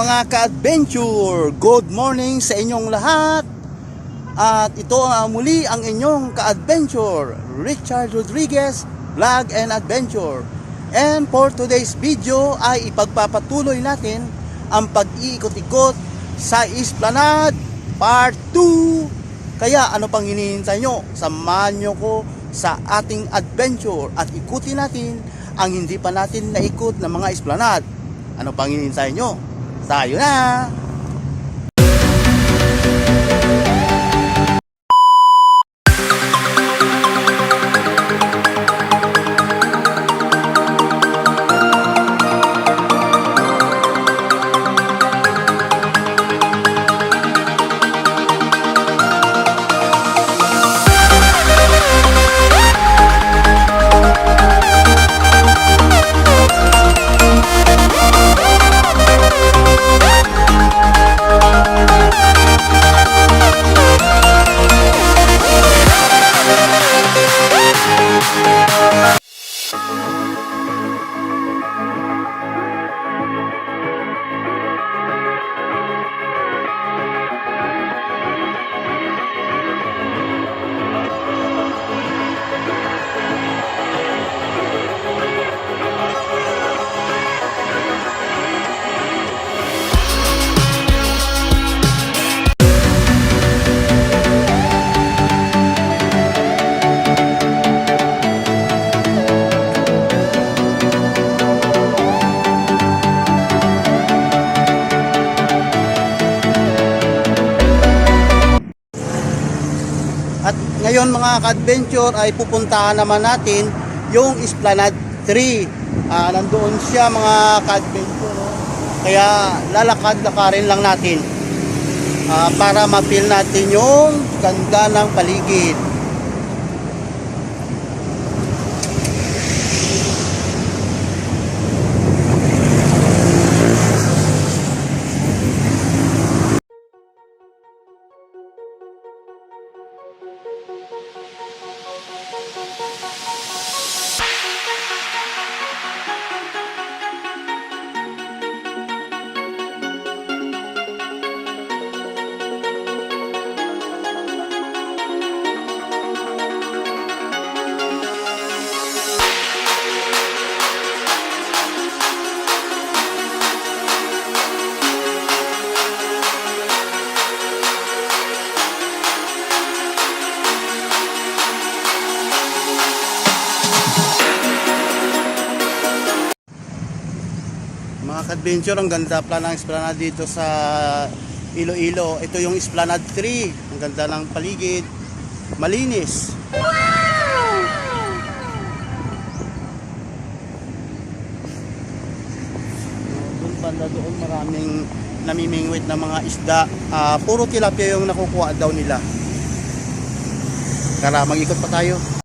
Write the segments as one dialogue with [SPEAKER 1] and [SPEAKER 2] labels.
[SPEAKER 1] mga ka-adventure! Good morning sa inyong lahat! At ito ang muli ang inyong ka-adventure, Richard Rodriguez, Vlog and Adventure. And for today's video ay ipagpapatuloy natin ang pag-iikot-ikot sa Esplanade Part 2. Kaya ano pang hinihintay nyo? Samahan nyo ko sa ating adventure at ikutin natin ang hindi pa natin naikot na mga esplanade. Ano pang hinihintay nyo? Tayo na! At ngayon mga ka-adventure ay pupuntahan naman natin yung Esplanade 3. Ah, nandoon siya mga ka-adventure. no? Kaya lalakad-lakarin lang natin ah, para ma-feel natin yung ganda ng paligid. Mga ka-adventure, ang ganda pala ng Esplanade dito sa Iloilo. Ito yung Esplanade 3. Ang ganda ng paligid. Malinis. Doon banda doon maraming namimingwit na mga isda. Ah, puro tilapia yung nakukuha daw nila. Tara, mag-ikot pa tayo.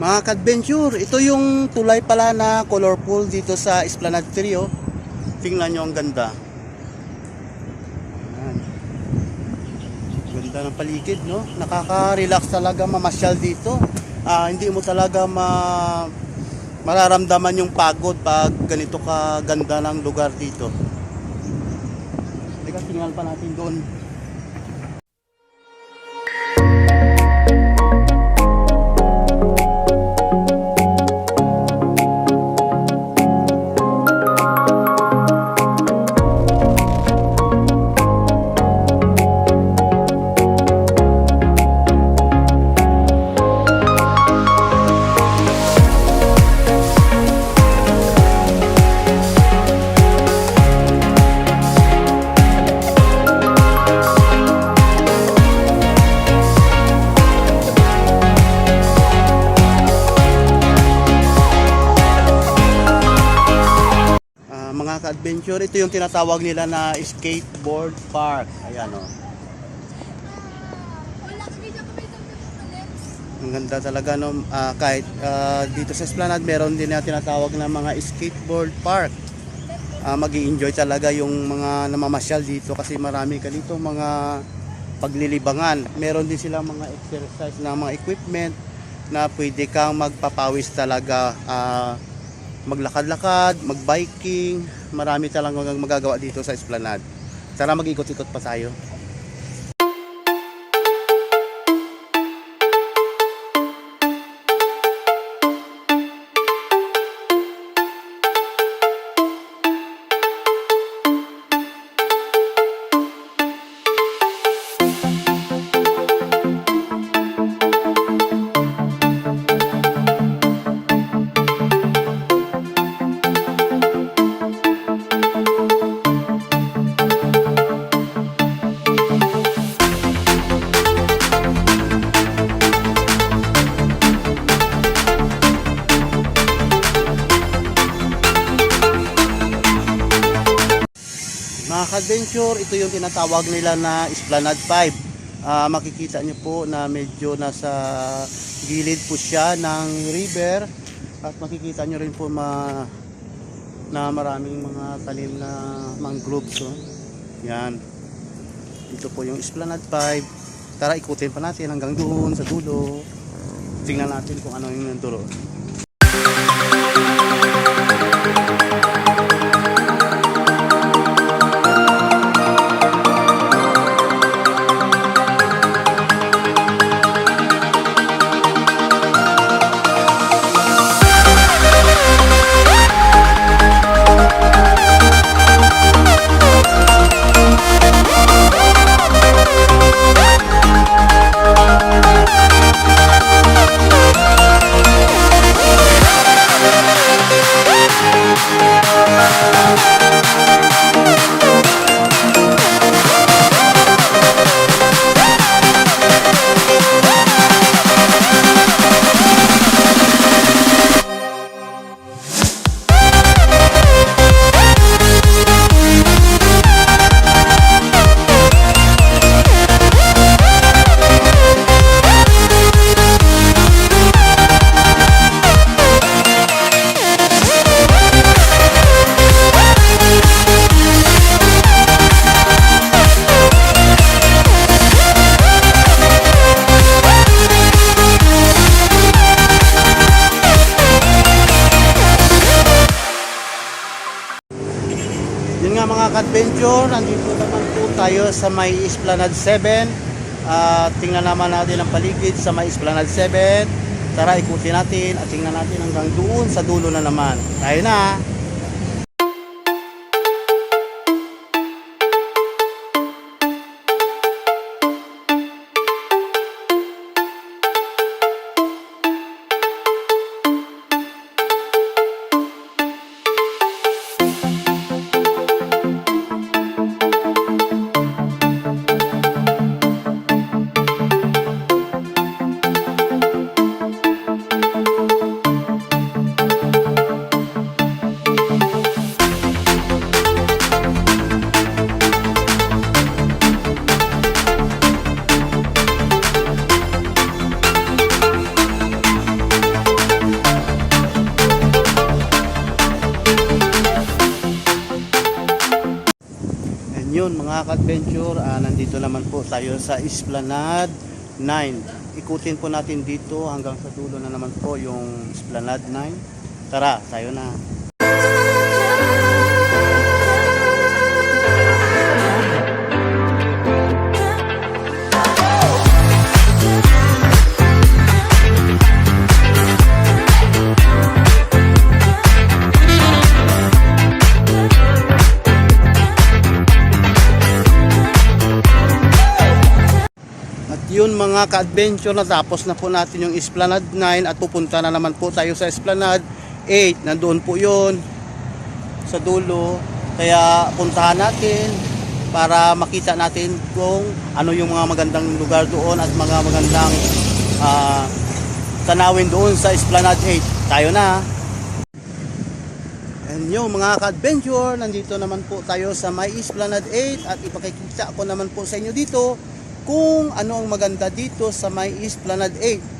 [SPEAKER 1] Mga ka-adventure, ito yung tulay pala na colorful dito sa Esplanade 3 oh. Tingnan nyo ang ganda. Ayan. Ganda ng paligid, no? Nakaka-relax talaga mamasyal dito. Ah, hindi mo talaga ma mararamdaman yung pagod pag ganito ka ganda ng lugar dito. Teka, tingnan pa natin doon. Mga ka-adventure. Ito yung tinatawag nila na skateboard park. Ayan o.
[SPEAKER 2] Alex.
[SPEAKER 1] Ang ganda talaga no. Ah, kahit ah, dito sa Esplanade meron din na tinatawag na mga skateboard park. Ah, mag enjoy talaga yung mga namamasyal dito kasi marami ka dito mga paglilibangan. Meron din sila mga exercise na mga equipment na pwede kang magpapawis talaga ah, maglakad-lakad, magbiking, marami talagang magagawa dito sa Esplanade. Tara mag-ikot-ikot pa tayo. Mga ka-adventure, ito yung tinatawag nila na Esplanade 5. Ah, makikita nyo po na medyo nasa gilid po siya ng river at makikita nyo rin po ma na maraming mga talim na mangroves. Oh. Yan. Ito po yung Esplanade 5. Tara, ikutin pa natin hanggang doon sa dulo. Tingnan natin kung ano yung nanduro. Ka-adventure, nandito naman po tayo sa may Esplanade 7. At tingnan naman natin ang paligid sa may Esplanade 7. Tara, ikutin natin at tingnan natin hanggang doon sa dulo na naman. Tayo na! Ka-adventure, ah, nandito naman po tayo sa Esplanade 9. Ikutin po natin dito hanggang sa dulo na naman po yung Esplanade 9. Tara, tayo na. Mga ka-adventure, natapos na po natin yung Esplanade 9 at pupunta na naman po tayo sa Esplanade 8. Nandoon po yun sa dulo. Kaya puntahan natin para makita natin kung ano yung mga magandang lugar doon at mga magandang ah, tanawin doon sa Esplanade 8. Tayo na! And Yo mga ka-adventure, nandito naman po tayo sa My Esplanade 8 at ipakikita ko naman po sa inyo dito kung ano ang maganda dito sa My Esplanade 8.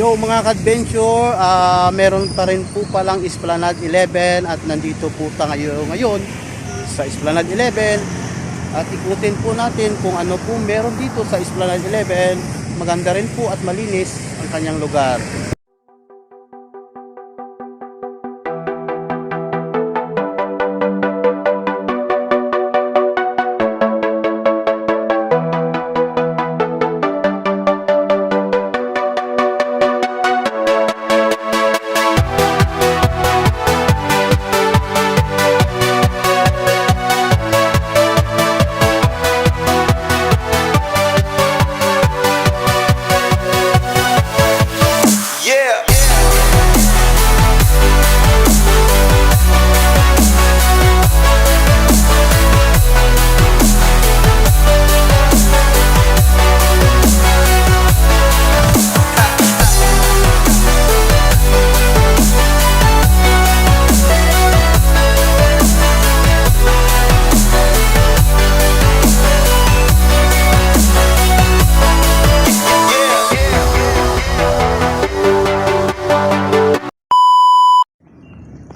[SPEAKER 1] Yo mga ka-adventure, ah, meron pa rin po palang Esplanade 11 at nandito po tayo ngayon sa Esplanade 11 at ikutin po natin kung ano po meron dito sa Esplanade 11. Maganda rin po at malinis ang kanyang lugar.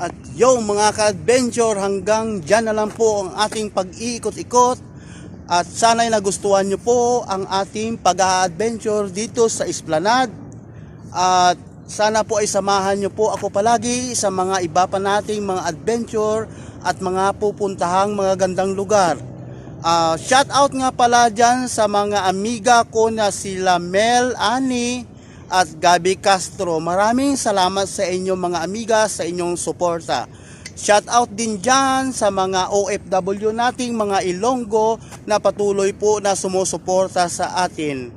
[SPEAKER 1] At yo mga ka-adventure, hanggang dyan na lang po ang ating pag-iikot-ikot. At sana'y nagustuhan nyo po ang ating pag-adventure dito sa Esplanade. At sana po ay samahan nyo po ako palagi sa mga iba pa nating mga adventure at mga pupuntahang mga gandang lugar. Ah, shout out nga pala dyan sa mga amiga ko na sila Mel, Ani at Gabi Castro. Maraming salamat sa inyong mga amiga sa inyong suporta. Shout out din dyan sa mga OFW nating mga Ilonggo na patuloy po na sumusuporta sa atin.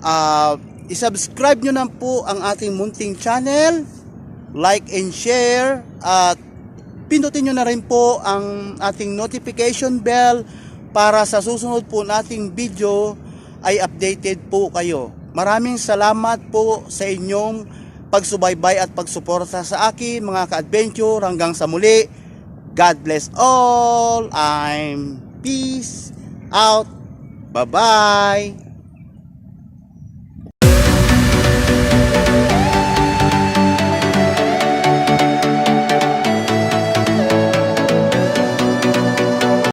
[SPEAKER 1] Ah, isubscribe nyo na po ang ating munting channel, like and share, at pindutin nyo na rin po ang ating notification bell para sa susunod po nating video ay updated po kayo. Maraming salamat po sa inyong pagsubaybay at pagsuporta sa akin mga ka-adventure hanggang sa muli. God bless all. I'm peace out. Bye-bye.